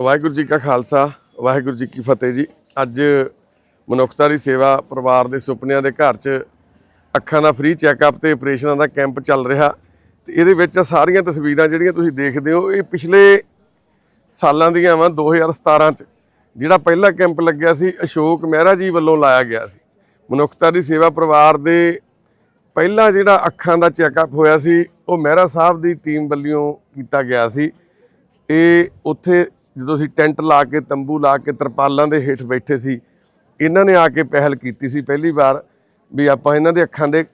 ਵਾਹਿਗੁਰੂ ਜੀ ਕਾ ਖਾਲਸਾ, ਵਾਹਿਗੁਰੂ ਜੀ ਕੀ ਫਤਿਹ ਜੀ। ਅੱਜ ਮਨੁੱਖਤਾ ਦੀ ਸੇਵਾ ਪਰਿਵਾਰ ਦੇ ਸੁਪਨਿਆਂ ਦੇ ਘਰ 'ਚ ਅੱਖਾਂ ਦਾ ਫ੍ਰੀ ਚੈੱਕਅਪ ਤੇ ਆਪਰੇਸ਼ਨਾਂ ਦਾ ਕੈਂਪ ਚੱਲ ਰਿਹਾ। ਤੇ ਇਹਦੇ ਵਿੱਚ ਸਾਰੀਆਂ ਤਸਵੀਰਾਂ ਜਿਹੜੀਆਂ ਤੁਸੀਂ ਦੇਖਦੇ ਹੋ, ਇਹ ਪਿਛਲੇ ਸਾਲਾਂ ਦੀਆਂ ਵਾ 2017 ਚ। ਜਿਹੜਾ ਪਹਿਲਾ ਕੈਂਪ ਲੱਗਿਆ ਸੀ, ਅਸ਼ੋਕ ਮਹਿਰਾ ਜੀ ਵੱਲੋਂ ਲਾਇਆ ਗਿਆ ਸੀ। ਮਨੁੱਖਤਾ ਦੀ ਸੇਵਾ ਪਰਿਵਾਰ ਦੇ ਪਹਿਲਾ ਜਿਹੜਾ ਅੱਖਾਂ ਦਾ ਚੈੱਕਅਪ ਹੋਇਆ ਸੀ, ਉਹ ਮਹਿਰਾ ਸਾਹਿਬ ਦੀ ਟੀਮ ਵੱਲੋਂ ਕੀਤਾ ਗਿਆ ਸੀ। ਇਹ ਉੱਥੇ ਜਦੋਂ ਅਸੀਂ ਟੈਂਟ ਲਾ ਕੇ, ਤੰਬੂ ਲਾ ਕੇ, ਤਰਪਾਲਾਂ ਦੇ ਹੇਠ ਬੈਠੇ ਸੀ, ਇਹਨਾਂ ਨੇ ਆ ਕੇ ਪਹਿਲ ਕੀਤੀ ਸੀ ਪਹਿਲੀ ਵਾਰ ਵੀ ਆਪਾਂ ਇਹਨਾਂ ਦੇ ਅੱਖਾਂ ਦੇ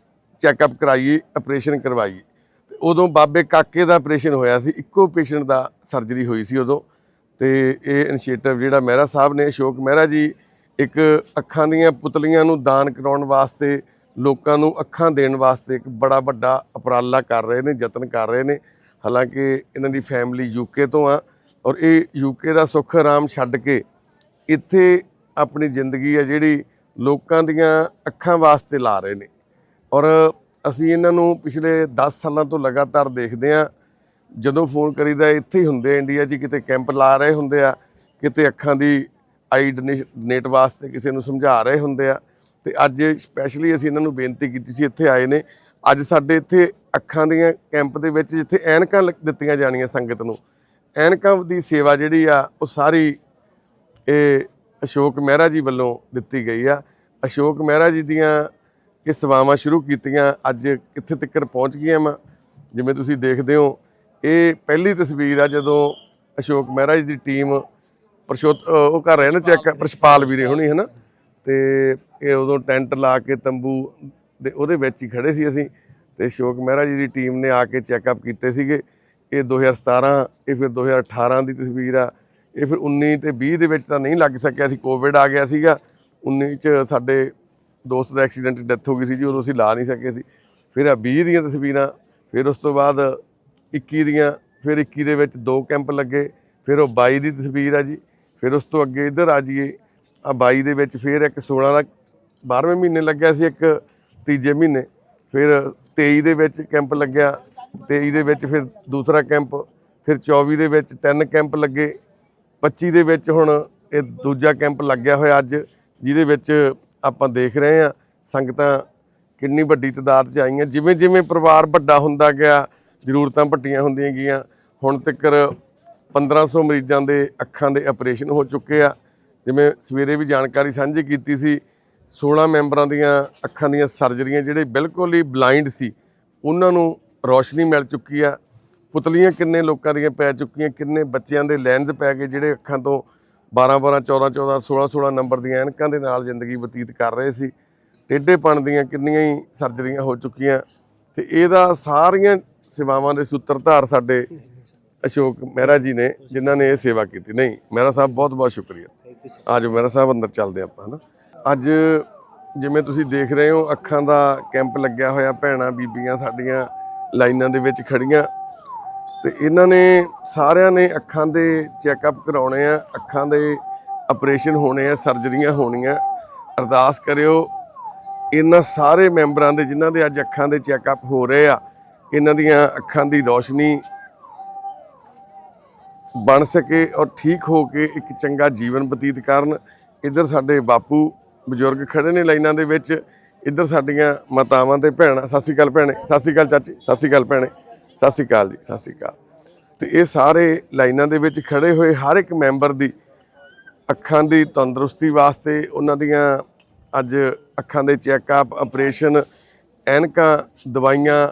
ਚੈੱਕਅਪ ਕਰਾਈਏ, ਆਪਰੇਸ਼ਨ ਕਰਵਾਈਏ। ਤੇ ਉਦੋਂ ਬਾਬੇ ਕਾਕੇ ਦਾ ਆਪਰੇਸ਼ਨ ਹੋਇਆ ਸੀ, ਇੱਕੋ ਪੇਸ਼ੈਂਟ ਦਾ ਸਰਜਰੀ ਹੋਈ ਸੀ ਉਦੋਂ। ਤੇ ਇਹ ਇਨੀਸ਼ੀਏਟਿਵ ਜਿਹੜਾ ਮਹਿਰਾ ਸਾਹਿਬ ਨੇ, ਅਸ਼ੋਕ ਮਹਿਰਾ ਜੀ, ਇੱਕ ਅੱਖਾਂ ਦੀਆਂ ਪੁਤਲੀਆਂ ਨੂੰ ਦਾਨ ਕਰਾਉਣ ਵਾਸਤੇ, ਲੋਕਾਂ ਨੂੰ ਅੱਖਾਂ ਦੇਣ ਵਾਸਤੇ ਇੱਕ ਬੜਾ ਵੱਡਾ ਉਪਰਾਲਾ ਕਰ ਰਹੇ ਨੇ, ਯਤਨ ਕਰ ਰਹੇ ਨੇ। ਹਾਲਾਂਕਿ ਇਹਨਾਂ ਦੀ ਫੈਮਿਲੀ ਯੂਕੇ ਤੋਂ ਆ ਔਰ ਇਹ ਯੂਕੇ ਦਾ ਸੁੱਖ ਆਰਾਮ ਛੱਡ ਕੇ ਇੱਥੇ ਆਪਣੀ ਜ਼ਿੰਦਗੀ ਆ ਜਿਹੜੀ ਲੋਕਾਂ ਦੀਆਂ ਅੱਖਾਂ ਵਾਸਤੇ ਲਾ ਰਹੇ ਨੇ। ਔਰ ਅਸੀਂ ਇਹਨਾਂ ਨੂੰ ਪਿਛਲੇ 10 ਸਾਲਾਂ ਤੋਂ ਲਗਾਤਾਰ ਦੇਖਦੇ ਆ ਜਦੋਂ ਫੋਨ ਕਰੀਦਾ ਇੱਥੇ ਹੀ ਹੁੰਦੇ ਆ ਇੰਡੀਆ 'ਚ, ਕਿਤੇ ਕੈਂਪ ਲਾ ਰਹੇ ਹੁੰਦੇ ਆ, ਕਿਤੇ ਅੱਖਾਂ ਦੀ ਆਈ ਡੋਨੇਟ ਵਾਸਤੇ ਕਿਸੇ ਨੂੰ ਸਮਝਾ ਰਹੇ ਹੁੰਦੇ ਆ। ਤੇ ਅੱਜ ਸਪੈਸ਼ਲੀ ਅਸੀਂ ਇਹਨਾਂ ਨੂੰ ਬੇਨਤੀ ਕੀਤੀ ਸੀ, ਇੱਥੇ ਆਏ ਨੇ। ਅੱਜ ਸਾਡੇ ਇੱਥੇ ਅੱਖਾਂ ਦੀਆਂ ਕੈਂਪ ਦੇ ਵਿੱਚ ਜਿੱਥੇ ਐਨਕਾਂ ਲੱਗ- ਦਿੱਤੀਆਂ ਜਾਣੀਆਂ ਸੰਗਤ ਨੂੰ ਐਨਕਾਂ ਦੀ ਸੇਵਾ ਜਿਹੜੀ ਆ ਉਹ ਸਾਰੀ ਇਹ ਅਸ਼ੋਕ ਮਹਿਰਾ ਜੀ ਵੱਲੋਂ ਦਿੱਤੀ ਗਈ ਆ। ਅਸ਼ੋਕ ਮਹਿਰਾ ਜੀ ਦੀਆਂ ਕਿ ਸੇਵਾਵਾਂ ਸ਼ੁਰੂ ਕੀਤੀਆਂ ਅੱਜ ਕਿੱਥੇ ਤੱਕ ਪਹੁੰਚ ਗਈਆਂ ਵਾ ਜਿਵੇਂ ਤੁਸੀਂ ਦੇਖਦੇ ਹੋ। ਇਹ ਪਹਿਲੀ ਤਸਵੀਰ ਆ ਜਦੋਂ ਅਸ਼ੋਕ ਮਹਿਰਾ ਜੀ ਦੀ ਟੀਮ ਪ੍ਰਸ਼ੋਤ ਅ, ਉਹ ਕਰ ਰਹੇ ਨੇ ਚੈੱਕ ਪ੍ਰਸ਼ਪਾਲ ਵੀਰੇ ਹੁਣੀ ਨਾ ਤੇ ਇਹ ਉਦੋਂ ਟੈਂਟ ਲਾ ਕੇ ਤੰਬੂ ਦੇ ਉਹਦੇ ਵਿੱਚ ਹੀ ਖੜੇ ਸੀ ਅਸੀਂ ਤੇ ਅਸ਼ੋਕ ਮਹਿਰਾ ਜੀ ਦੀ ਟੀਮ ਨੇ ਆ ਕੇ ਚੈੱਕਅਪ ਕੀਤੇ ਸੀਗੇ। ਇਹ 2017 ਇਹ ਫਿਰ 2018 ਦੀ ਤਸਵੀਰ ਆ। ਇਹ ਫਿਰ 19 ਤੇ 20 ਦੇ ਵਿੱਚ ਤਾਂ ਨਹੀਂ ਲੱਗ ਸਕਿਆ ਸੀ ਕੋਵਿਡ ਆ ਗਿਆ ਸੀਗਾ। 19 ਚ ਸਾਡੇ ਦੋਸਤ ਦਾ ਐਕਸੀਡੈਂਟ, ਡੈਥ ਹੋ ਗਈ ਸੀ ਜੀ, ਉਦੋਂ ਅਸੀਂ ਲਾ ਨਹੀਂ ਸਕੇ ਸੀ। ਫਿਰ ਆ 20 ਦੀਆਂ ਤਸਵੀਰਾਂ, ਫਿਰ ਉਸ ਤੋਂ ਬਾਅਦ 21 ਦੀਆਂ, ਫਿਰ 21 ਦੇ ਵਿੱਚ ਦੋ ਕੈਂਪ ਲੱਗੇ, ਫਿਰ ਉਹ 22 ਦੀ ਤਸਵੀਰ ਆ ਜੀ। ਫਿਰ ਉਸ ਤੋਂ ਅੱਗੇ ਇੱਧਰ ਆ ਜਾਈਏ ਆ 22 ਦੇ ਵਿੱਚ ਫਿਰ ਇੱਕ 16 ਦਾ 12ਵੇਂ ਮਹੀਨੇ ਲੱਗਿਆ ਸੀ, ਇੱਕ ਤੀਜੇ ਮਹੀਨੇ। ਫਿਰ 23 ਦੇ ਵਿੱਚ ਕੈਂਪ ਲੱਗਿਆ 23 ਇਹਦੇ ਵਿੱਚ ਫਿਰ ਦੂਸਰਾ ਕੈਂਪ, ਫਿਰ 24 ਦੇ ਵਿੱਚ ਤਿੰਨ ਕੈਂਪ ਲੱਗੇ। 25 ਦੇ ਵਿੱਚ ਹੁਣ ਇਹ ਦੂਜਾ ਕੈਂਪ ਲੱਗਿਆ ਹੋਇਆ ਅੱਜ, ਜਿਹਦੇ ਵਿੱਚ ਆਪਾਂ ਦੇਖ ਰਹੇ ਹਾਂ ਸੰਗਤਾਂ ਕਿੰਨੀ ਵੱਡੀ ਤਾਦਾਦ 'ਚ ਆਈਆਂ। ਜਿਵੇਂ ਜਿਵੇਂ ਪਰਿਵਾਰ ਵੱਡਾ ਹੁੰਦਾ ਗਿਆ, ਜ਼ਰੂਰਤਾਂ ਵੱਡੀਆਂ ਹੁੰਦੀਆਂ ਗਈਆਂ, ਹੁਣ ਤੱਕ 1500 ਮਰੀਜ਼ਾਂ ਦੇ ਅੱਖਾਂ ਦੇ ਆਪਰੇਸ਼ਨ ਹੋ ਚੁੱਕੇ ਆ। ਜਿਵੇਂ ਸਵੇਰੇ ਵੀ ਜਾਣਕਾਰੀ ਸਾਂਝੀ ਕੀਤੀ ਸੀ 16 ਮੈਂਬਰਾਂ ਦੀਆਂ ਅੱਖਾਂ ਦੀਆਂ ਸਰਜਰੀਆਂ ਜਿਹੜੇ ਬਿਲਕੁਲ ਹੀ ਬਲਾਈਂਡ ਸੀ, ਉਹਨਾਂ ਨੂੰ ਰੋਸ਼ਨੀ ਮਿਲ ਚੁੱਕੀ ਆ। ਪੁਤਲੀਆਂ ਕਿੰਨੇ ਲੋਕਾਂ ਦੀਆਂ ਪੈ ਚੁੱਕੀਆਂ ਕਿੰਨੇ ਬੱਚਿਆਂ ਦੇ ਲੈਂਸ ਪੈ ਗਏ ਜਿਹੜੇ ਅੱਖਾਂ ਤੋਂ 12 12 14 14 16 16 ਨੰਬਰ ਦੀਆਂ ਐਨਕਾਂ ਦੇ ਨਾਲ ਜ਼ਿੰਦਗੀ ਬਤੀਤ ਕਰ ਰਹੇ ਸੀ। ਟੇਢੇਪਣ ਦੀਆਂ ਕਿੰਨੀਆਂ ਹੀ ਸਰਜਰੀਆਂ ਹੋ ਚੁੱਕੀਆਂ। ਤੇ ਇਹਦਾ ਸਾਰੀਆਂ ਸੇਵਾਵਾਂ ਦੇ ਸੂਤਰਧਾਰ ਸਾਡੇ ਅਸ਼ੋਕ ਮਹਿਰਾ ਜੀ ਨੇ ਜਿਨ੍ਹਾਂ ਨੇ ਇਹ ਸੇਵਾ ਕੀਤੀ। ਨਹੀਂ ਮਹਿਰਾ ਸਾਹਿਬ ਬਹੁਤ ਬਹੁਤ ਸ਼ੁਕਰੀਆ। ਆਜੋ ਮਹਿਰਾ ਸਾਹਿਬ ਅੰਦਰ ਚੱਲਦੇ ਆਪਾਂ ਹਨਾ। ਅੱਜ ਜਿਵੇਂ ਤੁਸੀਂ ਦੇਖ ਰਹੇ ਹੋ ਅੱਖਾਂ ਦਾ ਕੈਂਪ ਲੱਗਿਆ ਹੋਇਆ ਭੈਣਾਂ ਬੀਬੀਆਂ ਸਾਡੀਆਂ। ਲਾਈਨਾਂ ਦੇ ਵਿੱਚ ਖੜੀਆਂ ਤੇ ਇਹਨਾਂ ਨੇ ਸਾਰਿਆਂ ਨੇ ਅੱਖਾਂ ਦੇ ਚੈੱਕਅਪ ਕਰਾਉਣੇ ਆ, ਅੱਖਾਂ ਦੇ ਆਪਰੇਸ਼ਨ ਹੋਣੇ ਆ ਸਰਜਰੀਆਂ ਹੋਣੀਆਂ। ਅਰਦਾਸ ਕਰਿਓ, ਇਹਨਾਂ ਸਾਰੇ ਮੈਂਬਰਾਂ ਦੇ ਜਿਨ੍ਹਾਂ ਦੇ ਅੱਜ ਅੱਖਾਂ ਦੇ ਚੈੱਕਅਪ ਹੋ ਰਹੇ ਆ, ਇਹਨਾਂ ਦੀਆਂ ਅੱਖਾਂ ਦੀ ਰੋਸ਼ਨੀ ਬਣ ਸਕੇ ਔਰ ਠੀਕ ਹੋ ਕੇ ਇੱਕ ਚੰਗਾ ਜੀਵਨ ਬਤੀਤ ਕਰਨ। ਇੱਧਰ ਸਾਡੇ ਬਾਪੂ ਬਜ਼ੁਰਗ ਖੜੇ ਨੇ ਲਾਈਨਾਂ ਦੇ ਵਿੱਚ। ਇੱਧਰ ਸਾਡੀਆਂ ਮਾਤਾਵਾਂ ਤੇ ਭੈਣਾਂ, ਸਤਿ ਸ਼੍ਰੀ ਅਕਾਲ ਭੈਣੇ, ਸਤਿ ਸ਼੍ਰੀ ਅਕਾਲ ਚਾਚੀ, ਸਤਿ ਸ਼੍ਰੀ ਅਕਾਲ ਭੈਣੇ, ਸਤਿ ਸ਼੍ਰੀ ਅਕਾਲ ਜੀ, ਸਤਿ ਸ਼੍ਰੀ ਅਕਾਲ। ਤੇ ਇਹ ਸਾਰੇ ਲਾਈਨਾਂ ਦੇ ਵਿੱਚ ਖੜੇ ਹੋਏ ਹਰ ਇੱਕ ਮੈਂਬਰ ਦੀ ਅੱਖਾਂ ਦੀ ਤੰਦਰੁਸਤੀ ਵਾਸਤੇ ਉਹਨਾਂ ਦੀਆਂ ਅੱਜ ਅੱਖਾਂ ਦੇ ਚੈੱਕਅਪ ਆਪਰੇਸ਼ਨ, ਐਨਕਾਂ, ਦਵਾਈਆਂ,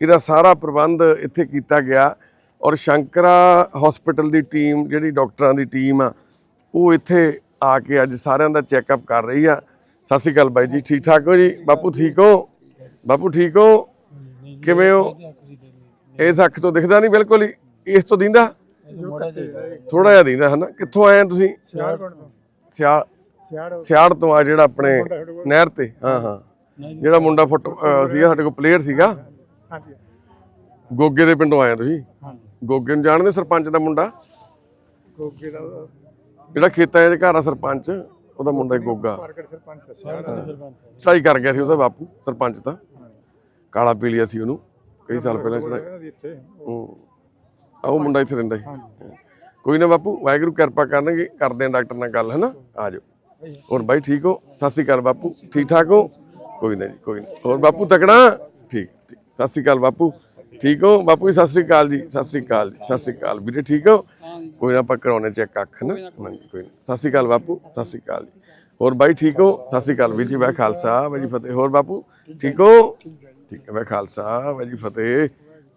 ਇਹਦਾ ਸਾਰਾ ਪ੍ਰਬੰਧ ਇੱਥੇ ਕੀਤਾ ਗਿਆ। ਔਰ ਸ਼ੰਕਰਾ ਹਸਪੀਟਲ ਦੀ ਟੀਮ ਜਿਹੜੀ ਡਾਕਟਰਾਂ ਦੀ ਟੀਮ ਆ, ਉਹ ਇੱਥੇ ਆ ਕੇ ਅੱਜ ਸਾਰਿਆਂ ਦਾ ਚੈੱਕਅਪ ਕਰ ਰਹੀ ਆ। ਸਤਿ ਸ਼੍ਰੀ ਅਕਾਲ ਬਾਈ ਜੀ ਠੀਕ ਠਾਕ ਹੋ ਜੀ? ਬਾਪੂ ਠੀਕ ਹੋ? ਬਾਪੂ ਠੀਕ ਹੋ? ਕਿਵੇਂ ਹੋ? ਇਸ ਅੱਖ ਤੋਂ ਦਿਖਦਾ ਨਹੀਂ ਬਿਲਕੁਲ ਹੀ? ਇਸ ਤੋਂ ਦਿੰਦਾ? ਥੋੜਾ ਜਿਹਾ ਦਿੰਦਾ ਹਨਾ? ਕਿੱਥੋਂ ਆਏ ਤੁਸੀਂ? ਸਿਆੜ ਤੋਂ। ਸਿਆੜ। ਆ ਜਿਹੜਾ ਆਪਣੇ ਨਹਿਰ ਤੇ ਹਾਂ ਹਾਂ। ਜਿਹੜਾ ਮੁੰਡਾ ਫੁੱਟ ਸੀਗਾ ਸਾਡੇ ਕੋਲ ਪਲੇਅਰ ਸੀਗਾ। ਹਾਂਜੀ। ਗੋਗੇ ਦੇ ਪਿੰਡੋਂ ਆਏ ਤੁਸੀਂ? ਹਾਂਜੀ। ਗੋਗੇ ਨੂੰ ਜਾਣਦੇ ਸਰਪੰਚ ਦਾ ਮੁੰਡਾ? ਗੋਗੇ ਦਾ ਜਿਹੜਾ ਖੇਤਾਂ 'ਚ ਘਰ ਆ ਸਰਪੰਚ? ਉਹਦਾ ਮੁੰਡਾ ਹੀ ਗੋਗਾ। ਮਾਰਕੀਟ ਸਰਪੰਚ ਚੜਾਈ ਕਰ ਗਿਆ ਸੀ ਉਹਦਾ ਬਾਪੂ ਸਰਪੰਚ ਤਾਂ। ਕਾਲਾ ਪੀਲੀਆ ਸੀ ਉਹਨੂੰ ਕਈ ਸਾਲ ਪਹਿਲਾਂ ਚੜਾਈ ਉਹ ਮੁੰਡਾ ਇੱਥੇ ਰਹਿੰਦਾ ਸੀ। ਕੋਈ ਨਾ ਬਾਪੂ ਵਾਹਿਗੁਰੂ ਕਿਰਪਾ ਕਰਨਗੇ ਕਰਦੇ ਆ ਡਾਕਟਰ ਨਾਲ ਗੱਲ ਹਨਾ? ਆ ਜਾਓ। ਹੋਰ ਬਾਈ ਠੀਕ ਹੋ? ਸਤਿ ਸ਼੍ਰੀ ਅਕਾਲ ਬਾਪੂ। ਠੀਕ ਠਾਕ ਹੋ? ਕੋਈ ਨਾ ਜੀ ਕੋਈ ਨਾ। ਹੋਰ ਬਾਪੂ ਤਕੜਾ? ਠੀਕ ਠੀਕ। ਸਤਿ ਸ਼੍ਰੀ ਅਕਾਲ ਬਾਪੂ। ਠੀਕ ਹੋ? ਬਾਪੂ ਜੀ ਸਤਿ ਸ਼੍ਰੀ ਅਕਾਲ ਜੀ ਸਤਿ ਸ਼੍ਰੀ ਅਕਾਲ ਜੀ ਸਤਿ ਸ਼੍ਰੀ ਅਕਾਲ। ਵੀਰੇ ਠੀਕ ਹੋ? ਕੋਈ ਨਾ ਆਪਾਂ ਕਰਾਉਣੇ ਚੈੱਕ ਅੱਖ ਨਾ। ਹਾਂਜੀ ਕੋਈ ਨਾ। ਸਤਿ ਸ਼੍ਰੀ ਅਕਾਲ ਬਾਪੂ ਸਤਿ ਸ਼੍ਰੀ ਅਕਾਲ ਜੀ। ਹੋਰ ਬਾਈ ਠੀਕ ਹੋ? ਸਤਿ ਸ਼੍ਰੀ ਅਕਾਲ ਵੀਰ ਜੀ ਵਾਹਿ ਖਾਲਸਾ ਵਾਹਿ ਜੀ ਫਤਿਹ। ਹੋਰ ਬਾਪੂ ਠੀਕ ਹੋ? ਠੀਕ ਹੈ ਵਾਹਿ ਖਾਲਸਾ ਵਾਹਿ ਜੀ ਫਤਿਹ।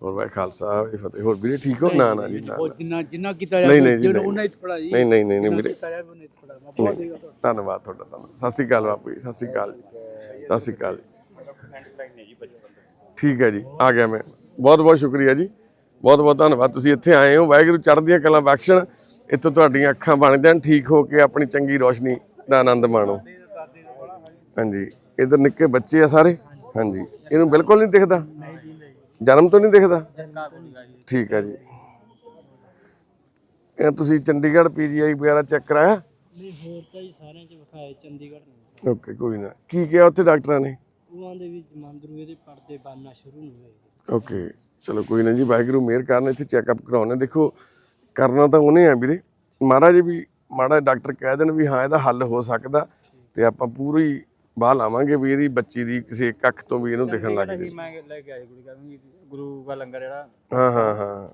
ਹੋਰ ਵਾਹਿ ਖਾਲਸਾ ਵਾਹਿ ਜੀ ਫਤਿਹ। ਹੋਰ ਵੀਰੇ ਠੀਕ ਹੋ? ਨਾ ਨਾ ਜੀ ਨਾ ਉਹ ਜਿੰਨਾ ਜਿੰਨਾ ਕੀਤਾ ਨਹੀਂ, ਜਾਵੇ ਨਹੀਂ ਜੀ, ਜਿਹੜਾ ਨਹੀਂ। ਉਹਨਾਂ ਹੀ ਥੋੜਾ ਜੀ। ਨਹੀਂ ਨਹੀਂ ਨਹੀਂ ਨਹੀਂ ਵੀਰੇ। ਕੀਤਾ ਜਾਵੇ ਉਹਨਾਂ ਹੀ ਥੋੜਾ ਮੈਂ ਬਹੁਤ ਦੇਗਾ ਤੁਹਾਡਾ ਧੰਨਵਾਦ ਤੁਹਾਡਾ ਧੰਨਵਾਦ। ਸਤਿ ਸ਼੍ਰੀ ਅਕਾਲ ਬਾਪੂ ਜੀ ਸਤਿ ਸ਼੍ਰੀ ਅਕਾਲ ਜੀ। ਸਤਿ ਸ਼੍ਰੀ ਅਕਾਲ ਜੀ। ਠੀਕ ਹੈ ਜੀ ਆ ਗਿਆ ਮੈਂ। ਬਹੁਤ ਬਹੁਤ ਸ਼ੁਕਰੀਆ ਜੀ। ਬਹੁਤ ਬਹੁਤ ਧੰਨਵਾਦ। ਤੁਸੀਂ ਇੱਥੇ ਆਏ ਹੋ। ਵਾਹਿਗੁਰੂ ਚੜ੍ਹਦੀਆਂ ਕਲਾਂ ਬਖਸ਼ਣ। ਇੱਥੋਂ ਤੁਹਾਡੀਆਂ ਅੱਖਾਂ ਬਣ ਜਾਣ ਠੀਕ ਹੋ ਕੇ ਆਪਣੀ ਚੰਗੀ ਰੋਸ਼ਨੀ ਦਾ ਆਨੰਦ ਮਾਣੋ। ਹਾਂਜੀ। ਇਧਰ ਨਿੱਕੇ ਬੱਚੇ ਆ ਸਾਰੇ? ਹਾਂਜੀ। ਇਹਨੂੰ ਬਿਲਕੁਲ ਨਹੀਂ ਦਿਖਦਾ? ਜਨਮ ਤੋਂ ਨਹੀਂ ਦਿਖਦਾ? ਠੀਕ ਹੈ ਜੀ। ਇਹ ਤੁਸੀਂ ਚੰਡੀਗੜ੍ਹ ਪੀਜੀਆਈ ਵਗੈਰਾ ਚੈੱਕ ਕਰਾਇਆ? ਨਹੀਂ ਹੋਰ ਤਾਂ ਹੀ ਸਾਰਿਆਂ ਚ ਵਿਖਾਏ ਚੰਡੀਗੜ੍ਹ ਨੇ। ਓਕੇ ਕੋਈ ਨਾ। ਕੀ ਕਿਹਾ ਉੱਥੇ ਡਾਕਟਰਾਂ ਨੇ? ਉਹਾਂ ਦੇ ਵੀ ਜਮਾਂਦਰੂ ਇਹਦੇ ਪਰਦੇ ਬਣਨਾ ਸ਼ੁਰੂ ਨਹੀਂ ਹੋਏ। ਓਕੇ। ਚਲੋ ਕੋਈ ਨਾ ਜੀ ਵਾਹਿਗੁਰੂ ਮਿਹਰ ਕਰਨ ਇੱਥੇ ਚੈੱਕਅਪ ਕਰਾਉਣੇ ਦੇਖੋ ਕਰਨਾ ਤਾਂ ਉਹਨੇ ਆ ਵੀਰੇ। ਮਹਾਰਾਜ ਵੀ ਮਾੜਾ ਡਾਕਟਰ ਕਹਿ ਦੇਣ ਵੀ ਹਾਂ ਇਹਦਾ ਹੱਲ ਹੋ ਸਕਦਾ ਤੇ ਆਪਾਂ ਪੂਰੀ ਬਾਹ ਲਾਵਾਂਗੇ ਵੀ ਇਹਦੀ ਬੱਚੀ ਦੀ ਕਿਸੇ ਇੱਕ ਅੱਖ ਤੋਂ ਵੀ ਇਹਨੂੰ ਦਿਖਣ ਲੱਗ ਜੇ ਮੈਂ ਲੈ ਕੇ ਆਈ ਗੁਰੂ ਘਰ ਨੂੰ ਗੁਰੂ ਦਾ ਲੰਗਰ ਜਿਹੜਾ। ਹਾਂ ਹਾਂ ਹਾਂ।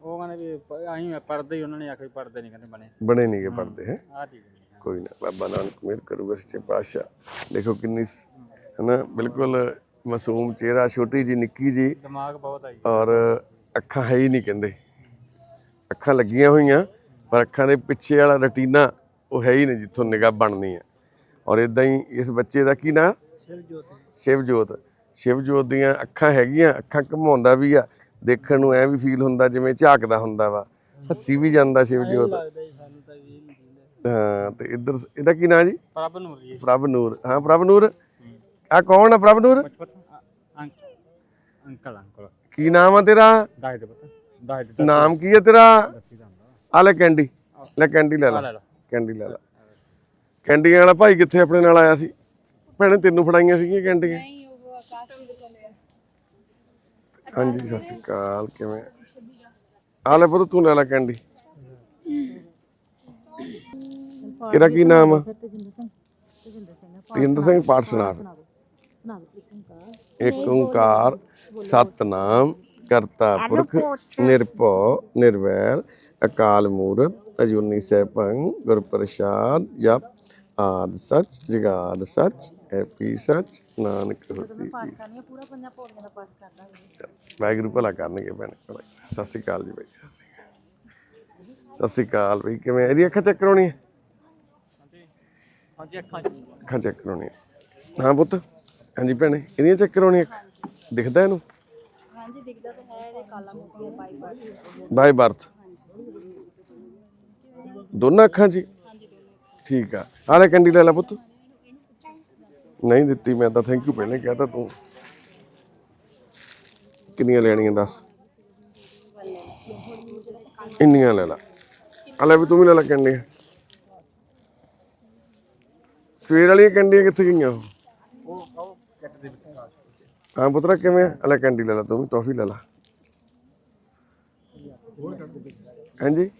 ਉਹ ਕਹਿੰਦੇ ਵੀ ਆਹੀਂ ਪੜਦੇ ਹੀ ਉਹਨਾਂ ਨੇ ਆਖਿਆ ਪੜਦੇ ਨਹੀਂ ਕਹਿੰਦੇ ਬਣੇ। ਬਣੇ ਪੜਦੇ ਹੈ? ਕੋਈ ਨਾ ਬਾਬਾ ਨਾਨਕ ਮਿਹਰ ਕਰੂਗਾ ਸੱਚੇ ਪਾਤਸ਼ਾਹ। ਦੇਖੋ ਕਿੰਨੀ ਹਨਾ ਬਿਲਕੁਲ ਮਾਸੂਮ ਚਿਹਰਾ ਛੋਟੀ ਜੀ ਨਿੱਕੀ ਜੀ ਦਿਮਾਗ ਬਹੁਤ ਆਈ ਔਰ ਅੱਖਾਂ ਹੈ ਹੀ ਨਹੀਂ ਕਹਿੰਦੇ। ਅੱਖਾਂ ਲੱਗੀਆਂ ਹੋਈਆਂ ਪਰ ਅੱਖਾਂ ਦੇ ਪਿੱਛੇ ਵਾਲਾ ਰਟੀਨਾ ਉਹ ਹੈ ਹੀ ਨਹੀਂ ਜਿੱਥੋਂ ਨਿਗਾਹ ਬਣਨੀ ਹੈ। ਔਰ ਇਦਾਂ ਹੀ ਇਸ ਬੱਚੇ ਦਾ ਕੀ ਨਾਂ? ਸ਼ਿਵ ਜੋਤ ਸ਼ਿਵਜੋਤ। ਸ਼ਿਵਜੋਤ ਦੀਆਂ ਅੱਖਾਂ ਹੈਗੀਆਂ ਅੱਖਾਂ ਘਮਾਉਂਦਾ ਵੀ ਆ। ਦੇਖਣ ਨੂੰ ਐ ਵੀ ਫੀਲ ਹੁੰਦਾ ਜਿਵੇਂ ਝਾਕਦਾ ਹੁੰਦਾ ਵਾ। ਹੱਸੀ ਵੀ ਜਾਂਦਾ ਸ਼ਿਵਜੋਤ। ਲੱਗਦਾ ਜੀ ਸਾਨੂੰ ਤਾਂ ਵੀ ਇਹ ਨਹੀਂ ਦਿੰਦਾ ਹਾਂ ਤੇ ਇੱਧਰ ਇਹਦਾ ਕੀ ਨਾਂ ਜੀ? ਪ੍ਰਭ ਨੂੰ ਜੀ। ਪ੍ਰਭ ਨੂਰ ਹਾਂ ਪ੍ਰਭ ਨੂਰ ਆ ਕੌਣ ਆ ਪ੍ਰਭ ਨੂਰ ਅੰਕਲ ਅੰਕਲ ਕੀ ਨਾਮ ਆ ਤੇਰਾ? ਦਾਇ ਦੇ ਪਤਾ ਦਾਇ ਦੇ ਨਾਮ ਕੀ ਹੈ ਤੇਰਾ? ਆ ਲੈ ਕੈਂਡੀ ਲੈ ਕੈਂਡੀ ਲੈ ਲੈ ਕੈਂਡੀ ਲੈ ਲੈ। ਕੈਂਡੀਆਂ ਵਾਲਾ ਭਾਈ ਕਿੱਥੇ ਆਪਣੇ ਨਾਲ ਆਇਆ ਸੀ? ਭੈਣੇ ਤੈਨੂੰ ਫੜਾਈਆਂ ਸੀਗੀਆਂ ਕੈਂਡੀਆਂ? ਹਾਂਜੀ ਸਤਿ ਸ਼੍ਰੀ ਅਕਾਲ ਕਿਵੇਂ? ਆ ਲੈ ਪੁੱਤ ਤੂੰ ਲੈ ਲੈ ਕੈਂਡੀ। ਤੇਰਾ ਕੀ ਨਾਮ ਆ? ਤਜਿੰਦਰ ਸਿੰਘ। ਤਜਿੰਦਰ ਸਿੰਘ ਆ। ਤੇਂਦਰ ਸਿੰਘ ਪਾਠ ਸੁਣਾ ਇੱਕ ਓਂਕਾਰ ਸਤਨਾਮ ਕਰਤਾ ਪੁਰਖ ਨਿਰਭਉ ਨਿਰਵੈਰ ਅਕਾਲ ਮੂਰਤ ਅਜੂਨੀ ਸੈਭੰ ਗੁਰ ਪ੍ਰਸਾਦ ਜਪ ਆਦ ਸੱਚ ਜਗਾਦ ਸੱਚ ਹੈਪੀ ਸੱਚ ਨਾਨਕ ਹੈ। ਵਾਹਿਗੁਰੂ ਭਲਾ ਕਰਨਗੇ ਭੈਣ ਸਤਿ ਸ਼੍ਰੀ ਅਕਾਲ ਜੀ ਬਾਈ ਸਤਿ ਸ਼੍ਰੀ ਅਕਾਲ। ਬਈ ਕਿਵੇਂ ਇਹਦੀ ਅੱਖਾਂ ਚੈੱਕ ਕਰਾਉਣੀ ਹੈ ਹਾਂਜੀ ਅੱਖਾਂ ਅੱਖਾਂ ਚੈੱਕ ਕਰਾਉਣੀ ਹੈ ਹਾਂ ਪੁੱਤ। ਹਾਂਜੀ ਭੈਣੇ ਇਹਦੀਆਂ ਚੈੱਕ ਕਰਾਉਣੀ ਦਿਖਦਾ ਇਹਨੂੰ? ਹਾਂਜੀ ਦਿਖਦਾ ਤਾਂ ਹੈ ਇਹਦੇ ਕਾਲਾ ਮੋਤੀਆ ਪਾਈ ਪਾਈ ਬਾਈ ਬਰਥ। ਦੋਨਾਂ ਅੱਖਾਂ 'ਚ? ਠੀਕ ਆ। ਆ ਲੈ ਕੰਡੀ ਲੈ ਲੈ ਪੁੱਤ। ਨਹੀਂ ਦਿੱਤੀ ਮੈਂ ਤਾਂ ਥੈਂਕ ਯੂ ਪਹਿਲੇ ਕਹਤਾ ਤੂੰ। ਕਿੰਨੀਆਂ ਲੈਣੀਆਂ ਦੱਸ? ਇੰਨੀਆਂ ਲੈ ਲੈ। ਆ ਲੈ ਵੀ ਤੂੰ ਵੀ ਲੈ ਲੈ ਕੰਡੀਆਂ। ਸਵੇਰ ਵਾਲੀਆਂ ਕੰਡੀਆਂ ਕਿੱਥੇ ਗਈਆਂ ਉਹ? ਹਾਂ ਪੁੱਤਰਾ ਕਿਵੇਂ ਆ? ਲੈ ਕੰਡੀ ਲੈ ਲੈ ਤੂੰ ਵੀ ਟੌਫੀ ਲੈ ਲੈ। ਹਾਂਜੀ?